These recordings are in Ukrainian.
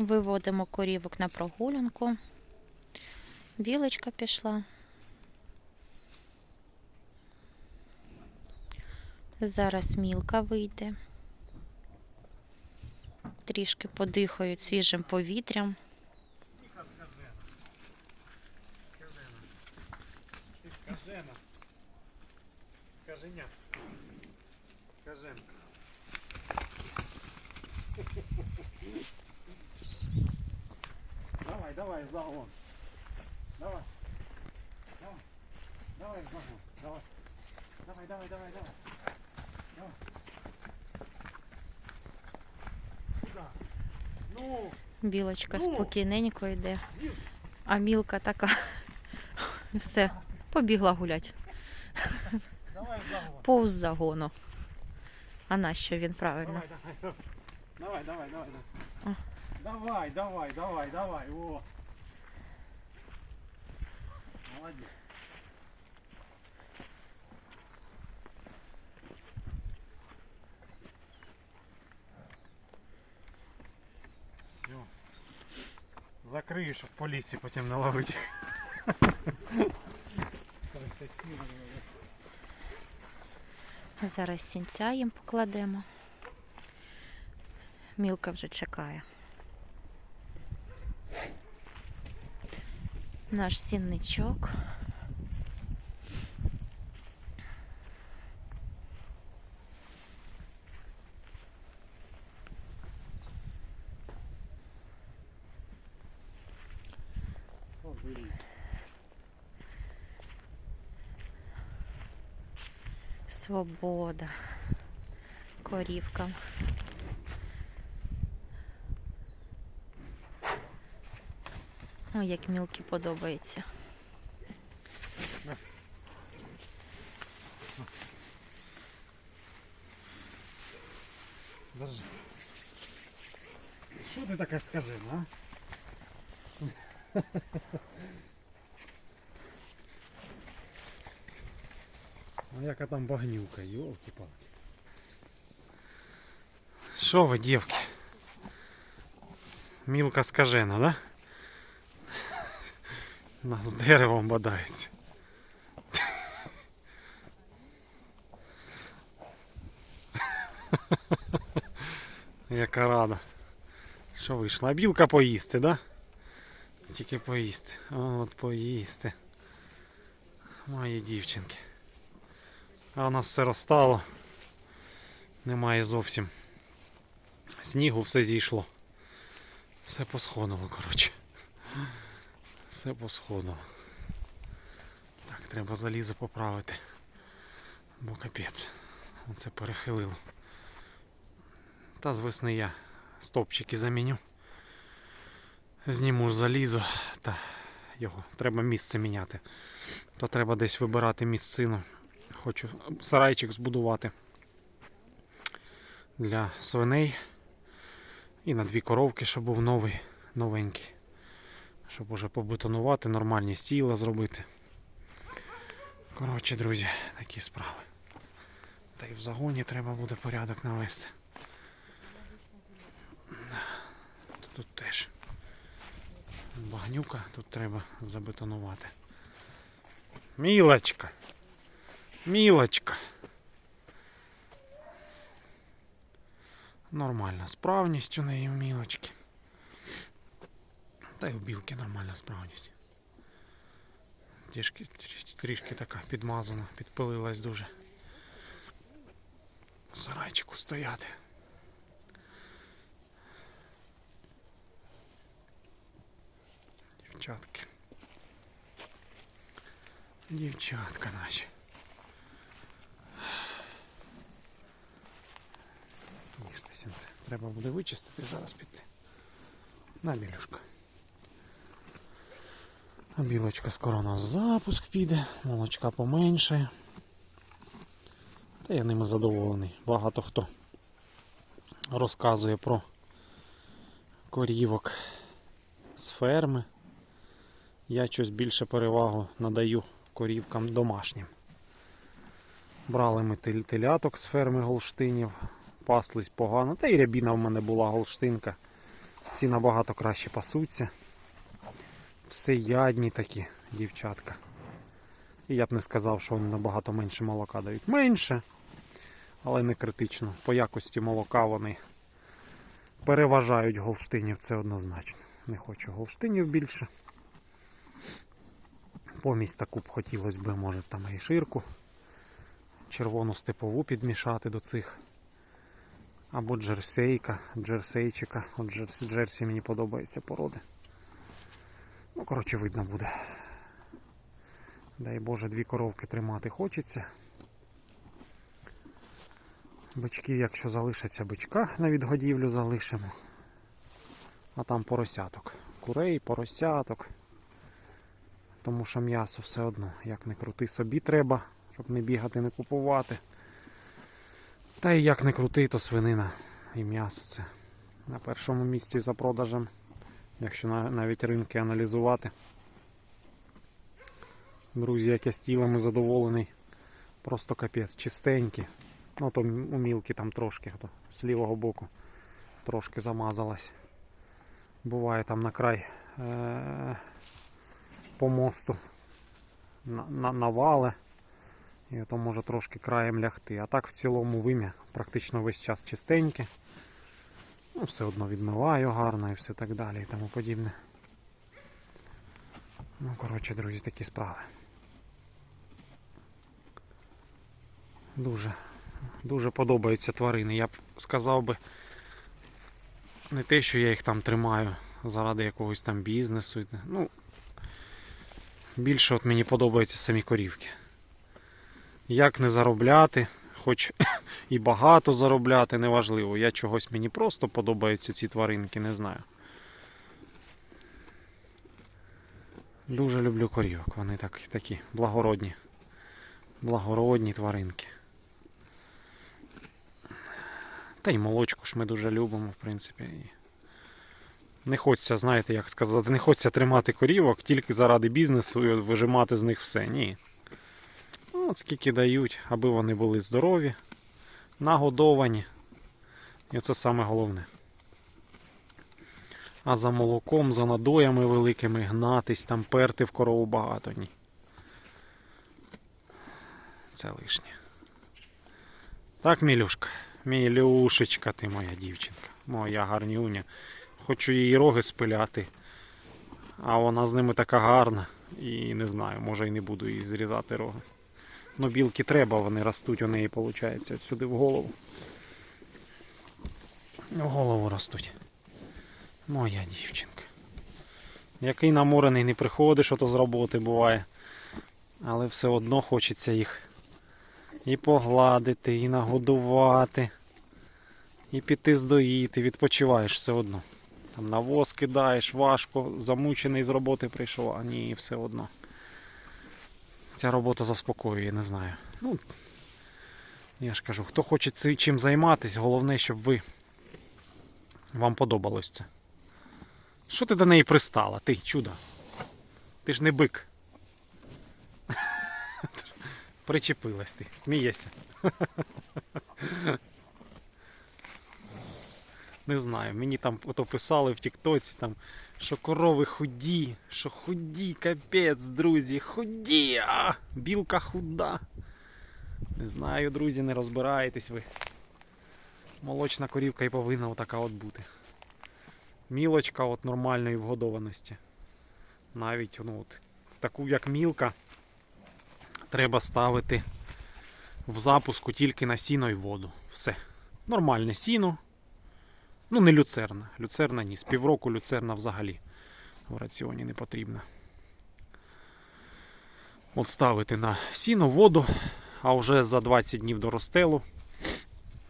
Виводимо корівок на прогулянку. Білочка пішла. Зараз мілка вийде. Трішки подихають свіжим повітрям. Скажена. Ти скажена. Давай, давай, в загон. Давай. Давай. Давай, в загон. Давай. Давай, давай, давай, давай. Давай. Куда? Ну, Білочка Ну. спокійненько йде. А мілка така. Все, побігла гулять. давай в загон. Повз загону. А нащо він правильно? Давай, давай, давай, давай, давай. Давай, давай, давай, давай, о. Молодец. Закрию, щоб по лісі потім наловити. Зараз сінця їм покладемо. Мілка вже чекає. наш сінничок. Свобода корівкам. Ой, як мілкі подобається. Держи. Що ти таке скажи, а? А яка там багнюка, йолки палки Що ви, дівки? Мілка скажена, да? На з деревом бодається. Яка рада. Що вийшла? А білка поїсти, да? Тільки поїсти. От поїсти. Мої дівчинки. А у нас все розстало. Немає зовсім. Снігу все зійшло. Все посходило, коротше. Все посходило. Так, треба залізо поправити. Бо капець. Оце перехилило. Та з весни я стовпчики заміню. Зніму ж залізо та його треба місце міняти. То треба десь вибирати місцину. Хочу сарайчик збудувати для свиней. І на дві коровки, щоб був новий, новенький. Щоб уже побетонувати, нормальні стіла зробити. Коротше, друзі, такі справи. Та й в загоні треба буде порядок навести. Тут теж багнюка, тут треба забетонувати. Мілочка. Мілочка. Нормальна справність у неї в мілочки. Та й у білки нормальна справність. Трішки, трішки, така підмазана, підпилилась дуже. В Сарайчику стояти. Дівчатки. Дівчатка наші. Ніжте сінце. Треба буде вичистити зараз піти. На білюшка. Білочка скоро у нас запуск піде, молочка поменше. Та я ними задоволений. Багато хто розказує про корівок з ферми. Я щось більше перевагу надаю корівкам домашнім. Брали ми теляток з ферми Голштинів, паслись погано. Та й рябіна в мене була голштинка. Ці набагато краще пасуться. Всеядні такі дівчатка. І я б не сказав, що вони набагато менше молока дають. Менше, але не критично. По якості молока вони переважають голштинів, це однозначно. Не хочу голштинів більше. Помість таку б хотілося б, може, там і ширку, червону степову підмішати до цих. Або джерсейка, джерсейчика. От джерсі, джерсі мені подобаються породи. Ну, коротше, видно буде. Дай Боже, дві коровки тримати хочеться. Бички, якщо залишаться бичка на відгодівлю, залишимо. А там поросяток. Курей, поросяток. Тому що м'ясо все одно, як не крути, собі треба, щоб не бігати, не купувати. Та і як не крути, то свинина і м'ясо це на першому місці за продажем, якщо навіть ринки аналізувати. Друзі, як я з тілами задоволений. Просто капець, чистенькі. Ну то у мілки там трошки, то з лівого боку трошки замазалась. Буває там на край е- по мосту на- на- навале. І то може трошки краєм лягти. А так в цілому вим'я практично весь час чистеньке. Ну, все одно відмиваю гарно і все так далі і тому подібне. Ну, коротше, друзі, такі справи. Дуже, дуже подобаються тварини. Я б сказав би, не те, що я їх там тримаю заради якогось там бізнесу. Ну, більше от мені подобаються самі корівки. Як не заробляти, хоч і багато заробляти, неважливо. Я чогось мені просто подобаються ці тваринки, не знаю. Дуже люблю корівок, вони так, такі благородні. Благородні тваринки. Та й молочку ж ми дуже любимо, в принципі. Не хочеться, знаєте, як сказати, не хочеться тримати корівок тільки заради бізнесу і вижимати з них все. Ні. От скільки дають, аби вони були здорові, нагодовані. І це саме головне. А за молоком, за надоями великими гнатись, там перти в корову багато ні. Це лишнє. Так, Мілюшка, Мілюшечка, ти моя дівчинка, моя гарнюня. Хочу її роги спиляти, а вона з ними така гарна. І не знаю, може і не буду їй зрізати роги. Ну, білки треба, вони ростуть у неї, виходить, от сюди в голову. В голову ростуть. Моя дівчинка. Який наморений не приходиш, ото з роботи буває. Але все одно хочеться їх і погладити, і нагодувати, і піти здоїти, відпочиваєш все одно. Там навоз кидаєш, важко, замучений з роботи прийшов, а ні, все одно. Ця робота заспокоює, не знаю. Ну, я ж кажу, хто хоче чим займатися, головне, щоб ви вам подобалось це. Що ти до неї пристала? Ти, чудо? Ти ж не бик. Причепилась ти, смієшся. Не знаю, мені там ото писали в Тіктоці, там, що корови худі, що худі, капець, друзі, худі, а! білка худа. Не знаю, друзі, не розбираєтесь ви. Молочна корівка і повинна отака от бути. Мілочка от нормальної вгодованості. Навіть ну, от, таку як мілка треба ставити в запуску тільки на сіно і воду. Все. Нормальне сіно. Ну, не люцерна. Люцерна ні. З півроку люцерна взагалі в раціоні не потрібна. От ставити на сіно, воду, а вже за 20 днів до розстелу,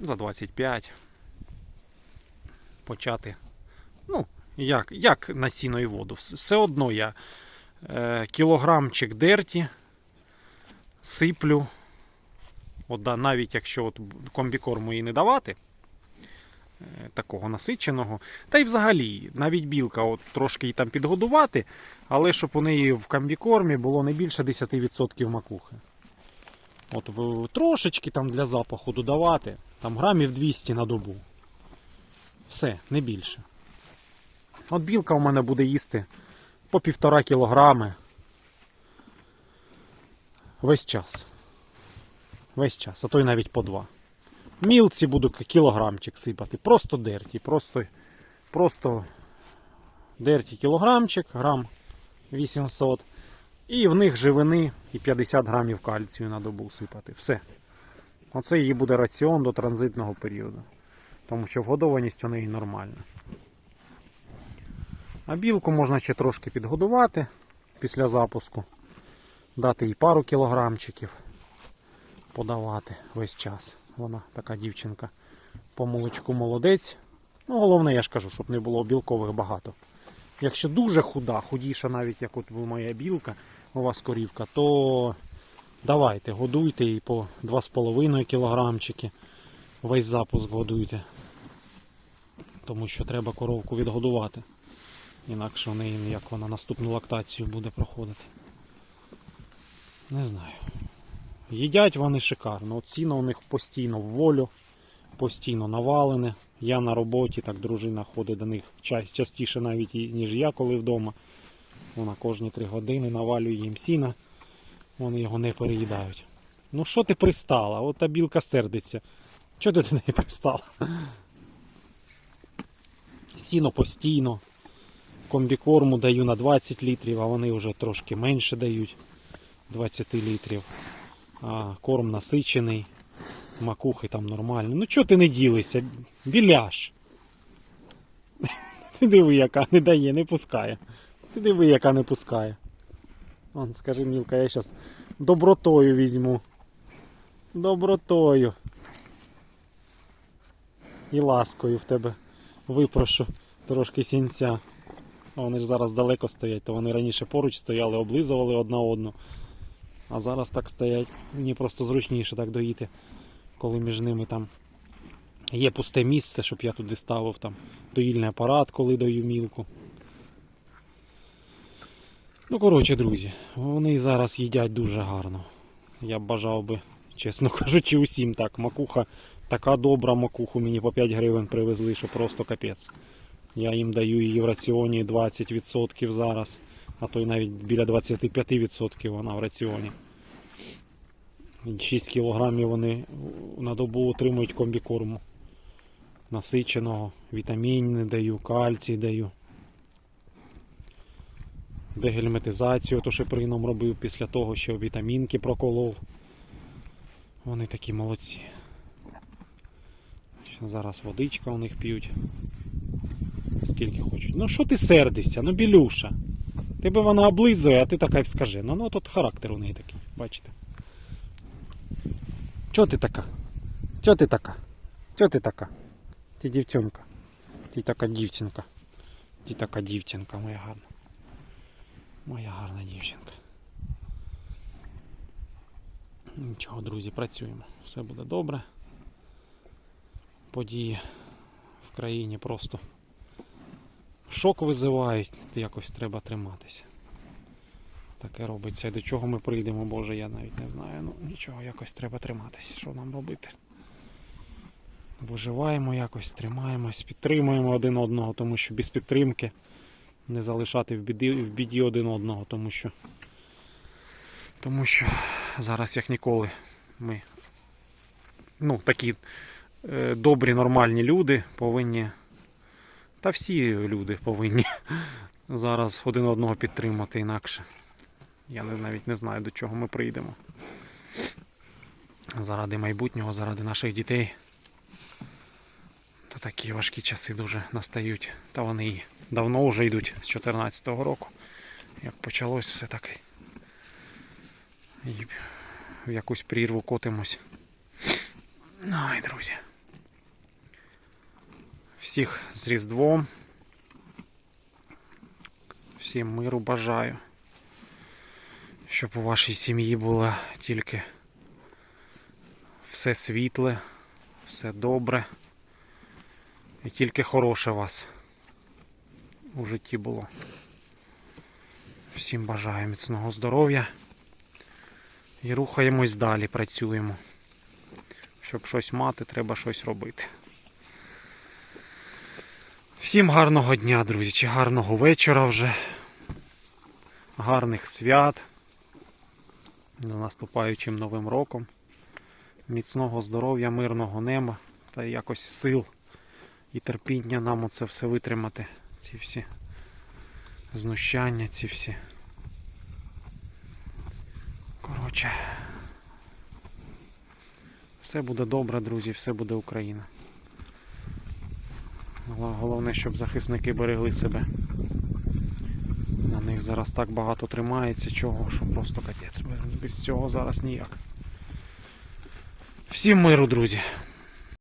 за 25 почати. Ну, як, як на сіно і воду. Все одно я е, кілограмчик дерті сиплю. От, навіть якщо от комбікорму їй не давати, такого насиченого. Та й взагалі, навіть білка от, трошки її там підгодувати, але щоб у неї в комбікормі було не більше 10% макухи. От трошечки там для запаху додавати, там грамів 200 на добу. Все, не більше. От білка у мене буде їсти по півтора кілограми весь час. Весь час, а то й навіть по два. Мілці буду кілограмчик сипати. Просто дерті, просто, просто дерті кілограмчик, грам 800. І в них живини і 50 грамів кальцію на добу сипати. Все. Оце її буде раціон до транзитного періоду. Тому що вгодованість у неї нормальна. А білку можна ще трошки підгодувати після запуску. Дати їй пару кілограмчиків подавати весь час. Вона така дівчинка по молочку молодець. Ну, головне, я ж кажу, щоб не було білкових багато. Якщо дуже худа, худіша навіть як от моя білка, у вас корівка, то давайте, годуйте її по 2,5 кілограмчики. Весь запуск годуйте. Тому що треба коровку відгодувати. Інакше в неї як вона наступну лактацію буде проходити. Не знаю. Їдять вони шикарно. От сіно у них постійно в волю, постійно навалене. Я на роботі, так дружина ходить до них частіше навіть ніж я, коли вдома. Вона кожні три години навалює їм сіна, вони його не переїдають. Ну що ти пристала? От та білка сердиться. Чого ти до неї пристала? Сіно постійно. Комбікорму даю на 20 літрів, а вони вже трошки менше дають 20 літрів. А корм насичений, макухи там нормально. Ну чого ти не ділися? Біляш. Ти диви, яка не дає, не пускає. Ти диви, яка не пускає. Он, скажи, Мілка, я зараз добротою візьму. Добротою. І ласкою в тебе випрошу трошки сінця. Вони ж зараз далеко стоять, то вони раніше поруч стояли, облизували одна одну. А зараз так стоять. Мені просто зручніше так доїти, коли між ними там є пусте місце, щоб я туди ставив там доїльний апарат, коли даю мілку. Ну, коротше, друзі, вони зараз їдять дуже гарно. Я б бажав би, чесно кажучи, усім так. Макуха така добра макуху мені по 5 гривень привезли, що просто капець. Я їм даю її в раціоні 20% зараз, а то й навіть біля 25% вона в раціоні. 6 кілограмів вони на добу отримують комбікорму. Насиченого, вітаміни даю, кальцій даю. Дегельметизацію, то шиприном робив після того, що вітамінки проколов. Вони такі молодці. Зараз водичка у них п'ють. Скільки хочуть. Ну що ти сердишся? Ну білюша. Тебе вона облизує, а ти така скажи. Ну, ну тут характер у неї такий, бачите. Чого ти така? Чого ти така? Чого ти така? Ти дівчинка. Ти така дівчинка. Ти така дівчинка, моя гарна. Моя гарна дівчинка. Нічого, друзі, працюємо. Все буде добре. Події в країні просто шок визивають, якось треба триматися. Таке робиться. До чого ми прийдемо, Боже, я навіть не знаю. Ну нічого, якось треба триматися. Що нам робити? Виживаємо якось, тримаємось, підтримуємо один одного, тому що без підтримки не залишати в біді, в біді один одного, тому що, тому що зараз як ніколи ми ну, такі е, добрі, нормальні люди повинні, та всі люди повинні зараз один одного підтримати інакше. Я навіть не знаю, до чого ми прийдемо. Заради майбутнього, заради наших дітей. То такі важкі часи дуже настають. Та вони і давно вже йдуть з 2014 року. Як почалось все таки. І в якусь прірву котимось. Ну, Ай, друзі. Всіх з Різдвом. Всім миру бажаю. Щоб у вашій сім'ї було тільки все світле, все добре. І тільки хороше вас у житті було. Всім бажаю міцного здоров'я. І рухаємось далі, працюємо. Щоб щось мати, треба щось робити. Всім гарного дня, друзі, чи гарного вечора вже. Гарних свят. З наступаючим новим роком. Міцного здоров'я, мирного неба та якось сил і терпіння нам оце все витримати. Ці всі знущання, ці всі. Коротше. Все буде добре, друзі, все буде Україна. Головне, щоб захисники берегли себе. На них зараз так багато тримається чого, що просто капець. Без, без цього зараз ніяк. Всім миру, друзі.